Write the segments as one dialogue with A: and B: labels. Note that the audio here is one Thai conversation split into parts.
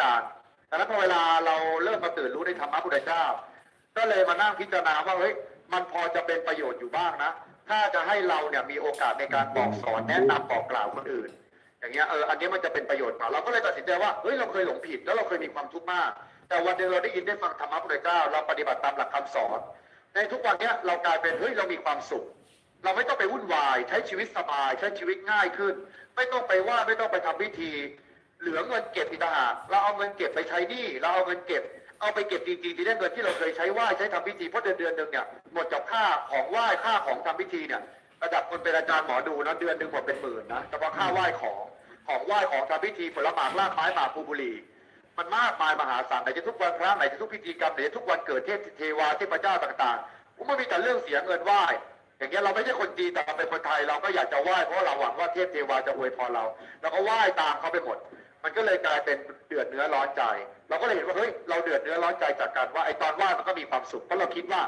A: การดังนั้นพอเวลาเราเริ่มมาตื่นรู้ในธรรมะพุทธเจ้า ก็เลยมานั่งพิจารณาว่าเฮ้ยมันพอจะเป็นประโยชน์อยู่บ้างนะ ถ้าจะให้เราเนี่ยมีโอกาสในการบอกสอนแนะนำบอกกล่าวคนอื่น อย่างเงี้ยเอออันนี้มันจะเป็นประโยชน์กว่าเราก็เลยตัดสินใจว่าเฮ้ยเราเคยหลงผิดแล้วเราเคยมีความทุกข์มาก แต่วันหนึ่งเราได้ยินได้ฟังธรรมะพุทธเจ้า เราปฏิบัติตามหลักคำสอน ในทุกวันเนี้ยเรากลายเป็นเฮ้ยเรามีความสุขเราไม่ต้องไปวุ่นวาย ใช้ชีวิตสบาย ใช้ชีวิตง่ายขึ้น ไม่ต้องไปว่าไม่ต้องไปทำพิธี เหลือเงินเก็บอีกต่างหากเราเอาเงินเก็บไปใช้หนี้เราเอาเงินเก็บ เอาไปเก็บจริงๆที่ได้เงินที่เราเคยใช้ไหว้ใช้ทำพิธีเพราะเดือนเดือนหนึ่งเนี่ยหมดจากค่าของไหว้ค่าของทำพิธีเนี่ยระดับคนเป็นอาจารย์หมอดูนะเดือนหนึ่งหมดเป็นหมื่นนะเฉพาะค่าไหว้ของของไหว้ของทำพิธีผลหมากลากไม้หมากภูบุรีมันมากมายมหาศาลไหนจะทุกวันพระไหนจะทุกพิธีกรรมไหนจะทุกวันเกิดเทพเทวาเทพเจ้าต่างๆผมไม่มีแต่เรื่องเสียเงินไหว้อย่างเงี้ยเราไม่ใช่คนจีนแต่เราเป็นคนไทยเราก็อยากจะไหว้เพราะเราหวังว่าเทพเทวาจะอวยพรเราเราก็ไหว้ตามเขาไปหมด มันก็เลยกลายเป็นเดือดเนื้อร้อนใจ เราก็เลยเห็นว่าเฮ้ยเราเดือดเนื้อร้อนใจจากการว่าไอตอนไหว้มันก็มีความสุขเพราะเราคิดว่า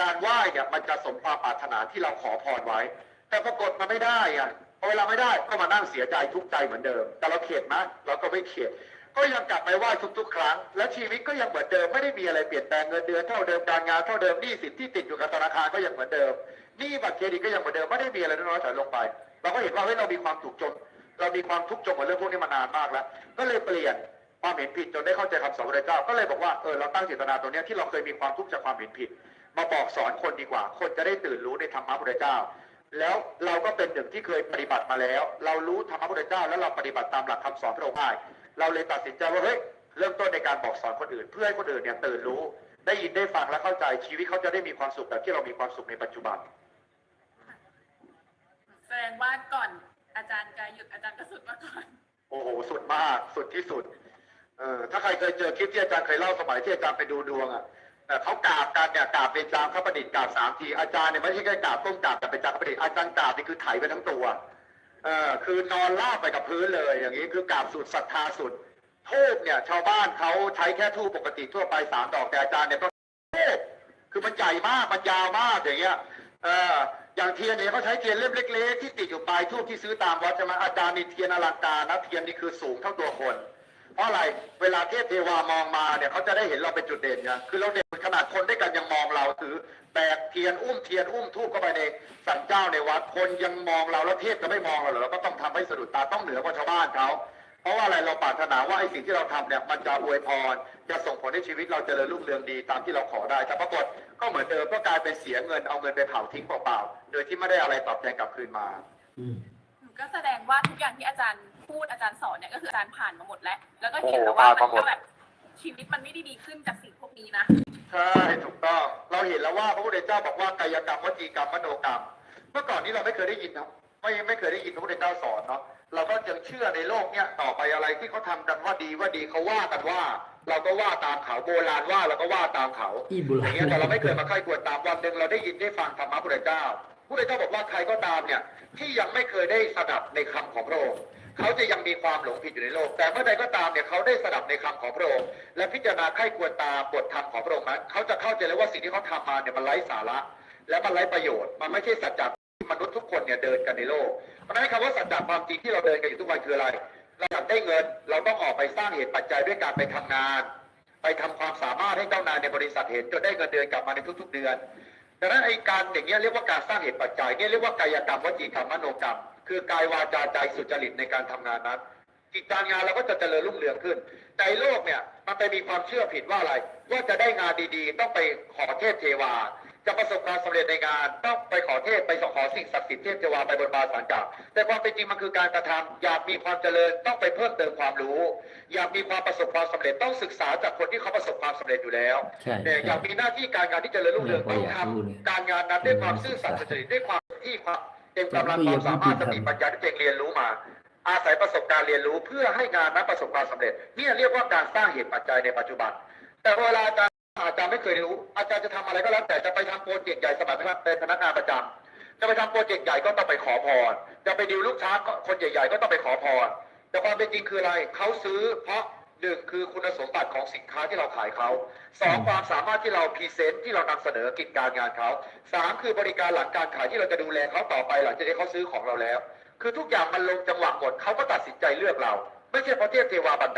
A: การไหว้เนี่ยมันจะสมความปรารถนาที่เราขอพรไว้ แต่ปรากฏมันไม่ได้อะพอเวลาไม่ได้ก็มานั่งเสียใจทุกข์ใจเหมือนเดิม แต่เราเข็ดไหมเราก็ไม่เข็ดก็ยังกลับไปไหว้ทุกๆ ครั้ง และชีวิตก็ยังเหมือนเดิมไม่ได้มีอะไรเปลี่ยนแปลงเงินเดือนเท่าเดิมการงานเท่าเดิมหนี้สินที่ติดอยู่กับธนาคารก็ยังเหมือนเดิมหนี้บัตรเครดิตก็ยังเหมือนเดิมไม่ได้มีอะไรน้อยๆถอยลงไป เราก็เห็นว่าเฮ้ยเรามีความถูกจน เรามีความทุกข์จนกับเรื่องพวกนี้มานานมากแล้ว ก็เลยเปลี่ยนความเห็นผิดจนได้เข้าใจคำสอนพระเจ้า ก็เลยบอกว่าเออเราตั้งเจตนาตรงเนี้ยที่เราเคยมีความทุกข์จากความเห็นผิด มาบอกสอนคนดีกว่า คนจะได้ตื่นรู้ในธรรมะพุทธเจ้า แล้วเราก็เป็นหนึ่งที่เคยปฏิบัติมาแล้ว เรารู้ธรรมะพุทธเจ้า แล้วเราปฏิบัติตามหลักคำสอนพระองค์ได้เราเลยตัดสินใจว่าเฮ้ยเริ่มต้นในการบอกสอนคนอื่น เพื่อให้คนอื่นเนี่ยตื่นรู้ ได้ยินได้ฟังและเข้าใจชีวิตเขาจะได้มีความสุขแบบที่เรามีความสุขในปัจจุบัน
B: แสดงว่าก่อน อาจารย์จะหยุดอาจารย์ก็สุดมาก่อน
A: โอ้โห สุดมาก สุดที่สุด เออ ถ้าใครเคยเจอคลิปที่อาจารย์เคยเล่าสมัยที่อาจารย์ไปดูดวงอะแต่เขากราบกันเนี่ยกราบเป็นจามข้าประดิษฐ์กราบสามที อาจารย์เนี่ยไม่ใช่แค่กราบต้มกราบแต่เป็นจามข้าประดิษฐ์อาจารย์กราบนี่คือไถไปทั้งตัว เออ คือนอนราบไปกับพื้นเลย อย่างนี้คือกราบสุดศรัทธาสุดทูบเนี่ย ชาวบ้านเขาใช้แค่ทูบปกติทั่วไปสามดอกแต่อาจารย์เนี่ยต้องทูบคือมันใหญ่มากมันยาวมากอย่างเงี้ย เออ อย่างเทียนเนี่ยเขาใช้เทียนเล่มเล็กๆที่ติดอยู่ปลายทูบที่ซื้อตามวัดใช่ไหมอาจารย์นี่เทียนอลังการนะเทียนนี่คือสูงเท่าตัวคน เพราะอะไรเวลาเทพเทวามองมาเนี่ยเขาจะได้เห็นเราเป็นจุดเด่นไงคือเราเด่นขนาดคนด้วยกันยังมองเราถือแบกเทียนอุ้มเทียนอุ้มทูบเข้าไปในสันเจ้าในวัดคนยังมองเราแล้วเทพจะไม่มองเราเหรอเราก็ต้องทำให้สะดุดตาต้องเหนือกว่าชาวบ้านเขา เพราะว่าอะไรเราปรารถนาว่าไอ้สิ่งที่เราทำเนี่ยมันจะอวยพร จะส่งผลให้ชีวิตเราเจริญรุ่งเรืองดีตามที่เราขอได้ แต่ปรากฏก็เหมือนเดิมก็กลายเป็นเสียเงินเอาเงินไปเผาทิ้งเปล่าๆโดยที่ไม่ได้อะไรตอบแทนกลับคืนมา
C: อืม
B: ก็แสดงว่าทุกอย่างที่อาจารย์พูดอาจารย์สอนเนี่ยก็คืออาจารย์ผ่านมาหมดแล้ว แล้วก็เห็นแล้วว่า
A: โอ้
B: มัน
A: ผ่านมาหมด
B: ก็แบบชีวิตมันไม่ได้ดีขึ้นจากสิ่งพวกนี้นะ
A: ใช่ถูกต้อง เราเห็นแล้วว่าพระพุทธเจ้าบอกว่ากายกรรมวจีกรรมมโนกรรม เมื่อก่อนนี้เราไม่เคยได้ยินนะ ไม่ไม่เคยได้ยินพระพุทธเจ้าสอนเนาะเราก็ยังเชื่อในโลกเนี้ยต่อไปอะไรที่เขาทำกันว่าดีว่าดีเขาว่ากันว่า เราก็ว่าตามเขาโบราณว่าเราก็ว่าตามเขา
C: อีบุ
A: อ
C: รา
A: ย่างเงี้ยแต่เราไม่เคยมาใคร่ควรตามวันหนึ่งเราได้ยินได้ฟังธรรมะพระพุทธเจ้าพระพุทธเจ้าบอกว่าใครก็ตามเนี่ยที่ยังไม่เคยได้สดับในคำของพระองค์เขาจะยังมีความหลงผิดอยู่ในโลก แต่เมื่อใดก็ตามเนี่ยเขาได้สดับในคำของพระองค์และพิจารณาใคร่ควรตามบทธรรมของพระองค์นั้นเขาจะเข้าใจเลยว่าสิ่งที่เขาทำมาเนี่ยมันไร้สาระ และมันไร้ประโยชน์มันไม่ใช่สัจจะที่ มนุษย์ทุกคนเนี่ยเดินกันในโลก เพราะฉะนั้นคำว่าสัจจะความจริงที่เราเดินกันอยู่ทุกวันคืออะไร เราอยากได้เงิน เราต้องออกไปสร้างเหตุปัจจัยด้วยการไปทำงาน ไปทำความสามารถให้เจ้านายในบริษัทเห็นจนได้เงินเดือนกลับมาในทุก ๆ เดือนดังนั้นไอ้การอย่างเงี้ยเรียกว่าการสร้างเหตุปัจจัยเนี่ยเรียกว่ากายกรรมวจีกรรมมโนกรรม คือกายวาจาใจสุจริตในการทำงานนั้นกิจการงานเราก็จะเจริญรุ่งเรืองขึ้น แต่โลกเนี่ยมันไปมีความเชื่อผิดว่าอะไร ว่าจะได้งานดีๆ ต้องไปขอเทพเทวา จะประสบความสำเร็จในงาน ต้องไปขอเทพไปขอสิ่งศักดิ์สิทธิ์เทพเทวาไปบนบานสารกล่าวแต่ความเป็นจริงมันคือการกระทำอยากมีความเจริญต้องไปเพิ่มเติมความรู้ อยากมีความประสบความสำเร็จต้องศึกษาจากคนที่เขาประสบความสำเร็จอยู่แล้ว
C: ใช่
A: แต่อยากมีหน้าที่การงานที่เจริญรุ่งเรือง
C: ไม่
A: ต้อง
C: อยาก
A: ท
C: รู้เนี่ยำ
A: การงานนั้นด้วยความซื่อสัตย์สุจริตด้วยความที่ความเต็มกำลังความสามารถสติปัญญาที่ตัวเองเรียนรู้มาอาศัยประสบการณ์เรียนรู้เพื่อให้งานนั้นประสบความสำเร็จ เนี่ยเรียกว่าการสร้างเหตุปัจจัยในปัจจุบัน แต่เวลาอาจารย์ อาจารย์ไม่เคยรู้ อาจารย์จะทำอะไรก็แล้ว แต่จะไปทำโปรเจกต์ใหญ่สมัครเป็นพนักงานประจำจะไปทำโปรเจกต์ใหญ่ก็ต้องไปขอพร จะไปดิวลูกค้าก็คนใหญ่ ๆ ก็ต้องไปขอพร แต่ความเป็นจริงคืออะไร เขาซื้อเพราะหนึ่งคือคุณสมบัติของสินค้าที่เราขายเขาสองความสามารถที่เราพรีเซนต์ที่เรานำเสนอกิจการงานเขาสามคือบริการหลังการขายที่เราจะดูแลเขาต่อไปหลังจากที่เขาซื้อของเราแล้ว คือทุกอย่างมันลงจังหวะหมดเขาก็ตัดสินใจเลือกเรา ไม่ใช่เพราะเทพเทวาบันดา